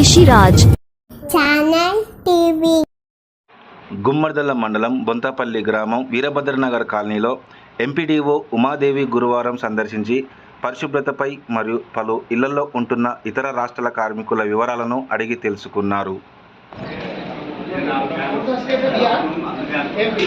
Rishiraj channel TV గుమ్మడిదల్ల మండలం బొంతపల్లి గ్రామం వీరభద్రనగర్ కాలనీలో ఎంపీడీఓ ఉమాదేవి గురువారం సందర్శించి పరిశుభ్రతపై మరియు పలు ఇళ్ళలో ఉంటున్న ఇతర రాష్ట్రాల కార్మికుల వివరాలను అడిగి తెలుసుకున్నారు చెప్పి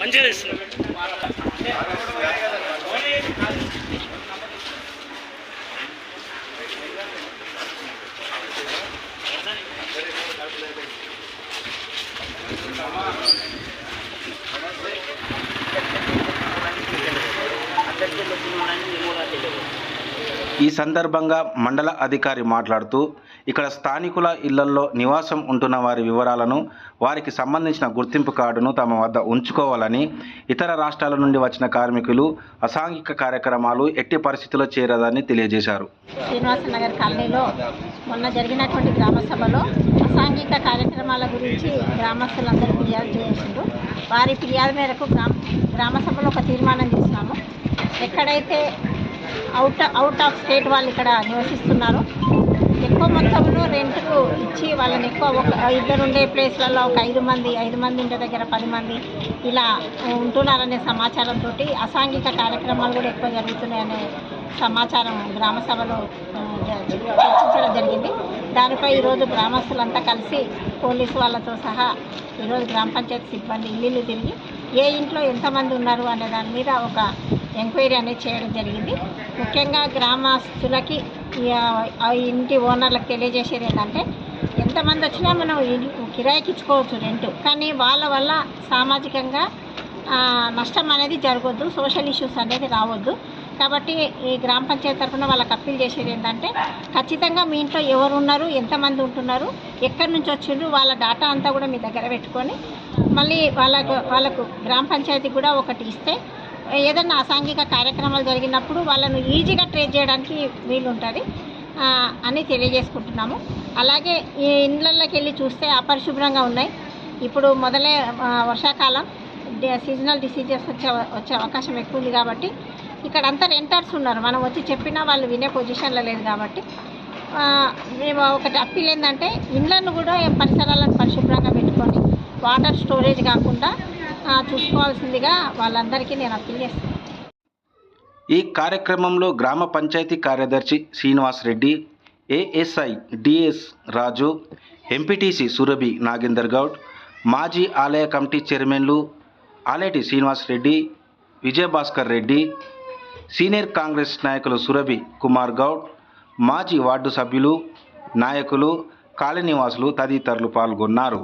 మంచిగా చేస్తున్నాం. అందరికీ లోపల ఉన్నారని మేము తెలియదు ఈ సందర్భంగా మండల అధికారి మాట్లాడుతూ ఇక్కడ స్థానికుల ఇళ్ళలో నివాసం ఉంటున్న వారి వివరాలను వారికి సంబంధించిన గుర్తింపు కార్డును తమ వద్ద ఉంచుకోవాలని ఇతర రాష్ట్రాల నుండి వచ్చిన కార్మికులు అసాంఘిక కార్యక్రమాలు ఎట్టి పరిస్థితుల్లో చేరదని తెలియజేశారు. శ్రీనివాస నగర్ కాలనీలో మొన్న జరిగినటువంటి గ్రామ సభలో అసాంఘిక కార్యక్రమాల గురించి గ్రామస్తులందరూ ఫిర్యాదు చేసిండ్రు. వారి ఫిర్యాదు మేరకు గ్రామ గ్రామ సభలో ఒక తీర్మానం చేసినాము. ఎక్కడైతే అవుట్ అవుట్ ఆఫ్ స్టేట్ వాళ్ళు ఇక్కడ నివసిస్తున్నారు. ఎక్కువ మొత్తంలో రెంట్కు ఇచ్చి వాళ్ళని ఎక్కువ ఒక ఇద్దరు ఉండే ప్లేస్లలో ఒక ఐదు మంది ఐదు మంది ఇంటి దగ్గర పది మంది ఇలా ఉంటున్నారనే సమాచారంతో అసాంఘిక కార్యక్రమాలు కూడా ఎక్కువ జరుగుతున్నాయనే సమాచారం గ్రామ సభలో చర్చించడం జరిగింది. దానిపై ఈరోజు గ్రామస్తులంతా కలిసి పోలీసు వాళ్ళతో సహా ఈరోజు గ్రామ పంచాయతీ సిబ్బంది ఇల్లు తిరిగి ఏ ఇంట్లో ఎంతమంది ఉన్నారు అనే దాని మీద ఒక ఎంక్వైరీ అనేది చేయడం జరిగింది. ముఖ్యంగా గ్రామస్తులకి ఆ ఇంటి ఓనర్లకు తెలియజేసేది ఏంటంటే ఎంతమంది వచ్చినా మనం కిరాయికి ఇచ్చుకోవచ్చు రెంట్ కానీ వాళ్ళ వల్ల సామాజికంగా నష్టం అనేది జరగొద్దు సోషల్ ఇష్యూస్ అనేది రావద్దు. కాబట్టి ఈ గ్రామ పంచాయతీ తరఫున వాళ్ళకి అప్పీల్ చేసేది ఏంటంటే ఖచ్చితంగా మీ ఇంట్లో ఎవరు ఉన్నారు ఎంతమంది ఉంటున్నారు ఎక్కడి నుంచి వచ్చిండ్రు వాళ్ళ డాటా అంతా కూడా మీ దగ్గర పెట్టుకొని మళ్ళీ వాళ్ళకు వాళ్ళకు గ్రామ పంచాయతీ కూడా ఒకటి ఇస్తే ఏదైనా అసాంఘిక కార్యక్రమాలు జరిగినప్పుడు వాళ్ళను ఈజీగా ట్రేస్ చేయడానికి వీలు ఉంటుంది అని తెలియజేసుకుంటున్నాము. అలాగే ఈ ఇండ్లలోకి వెళ్ళి చూస్తే అపరిశుభ్రంగా ఉన్నాయి. ఇప్పుడు మొదలే వర్షాకాలం సీజనల్ డిసీజెస్ వచ్చే వచ్చే అవకాశం ఎక్కువ ఉంది కాబట్టి ఇక్కడ అంతా రెంటర్స్ ఉన్నారు. మనం వచ్చి చెప్పినా వాళ్ళు వినే పొజిషన్లో లేదు కాబట్టి మేము ఒకటి అప్పీల్ ఏంటంటే ఇండ్లను కూడా పరిసరాలను పరిశుభ్రంగా పెట్టుకొని వాటర్ స్టోరేజ్ కాకుండా చూసుకోవాల్సిందిగా వాళ్ళందరికీ నేను అప్పీల్ చేస్తాను ఈ కార్యక్రమంలో గ్రామ పంచాయతీ కార్యదర్శి Srinivas Reddy ASI DS Raju MPTC Surabhi Nagender Goud మాజీ ఆలయ కమిటీ చైర్మన్లు ఆలేటి శ్రీనివాస్ రెడ్డి విజయభాస్కర్ రెడ్డి సీనియర్ కాంగ్రెస్ నాయకులు సురభి కుమార్ గౌడ్ మాజీ వార్డు సభ్యులు నాయకులు కాలనీవాసులు తదితరులు పాల్గొన్నారు.